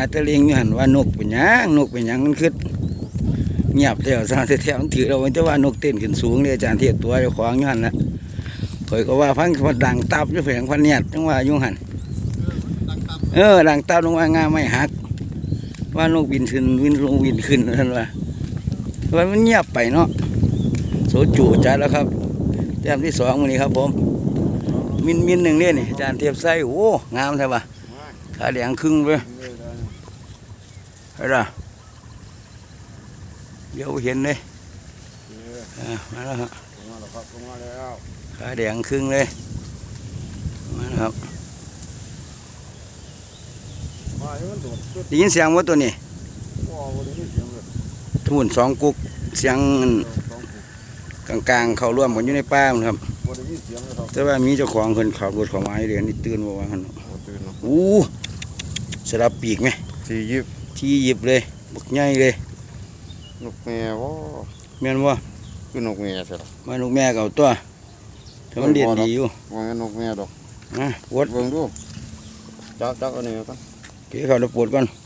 าตะเลียงอยู่หันว่านกเป็นยังนกเป็นยังมันคือเงียบแล้วซะแถวๆมันถือเราไว้แต่ว่านกเต้นขึ้นสูงเลยอาจารย์เทียบตัวเจ้างอยู่หันละข่อยก็ว่าพังพันดังตับอยู่เพียงพันเนียดจังว่าอยู่หันเออดังตับลงว่างาไม่หัก ว่านกบินขึ้นวินลงวินขึ้นท่านว่าว่ามันเงียบไปเนาะโสจูจัดแล้วครับแต้มที่สองวันนี้ครับผมมินมินหนึ่งเนี่ยนี่อาจารย์เทียบไส้โอ้งามใช่ปะขาแดงครึ่งไป เห็นปะเดี๋ยวเห็นเลยอ่ามาแล้วครับมาแล้วครับมาแล้วขาแดงครึ่งเลยมาแล้วครับมาให้มันโดดสุดได้ยินเสียงว่าตัวนี้ว้าวได้ยินเสียงเลยทุนสองกุกเสียงสองคนกลางๆ เข้าร่วมกันอยู่ในป่ามันครับบ่ได้ยินเสียงเลยครับแต่ว่ามีเจ้าของคนขับรถเข้ามาให้เรียนนี่ตื่นว่าว่าหันโอ้ตื่นแล้วอู้สลับปีกไหมสี่ยิบ ที่หยิบเลยบักใหญ่เลยนกแม่ว้าแม่นว่าคือนกแม่ใช่หรอมาลูกแม่เก่าตัวแต่มันเดียนดีอยู่ว่าแม่นนกแม่ดอกนะปวดเบิ่งดูจักจักอันนี้ครับเกี่ยวเขาจะปวดก่อนเ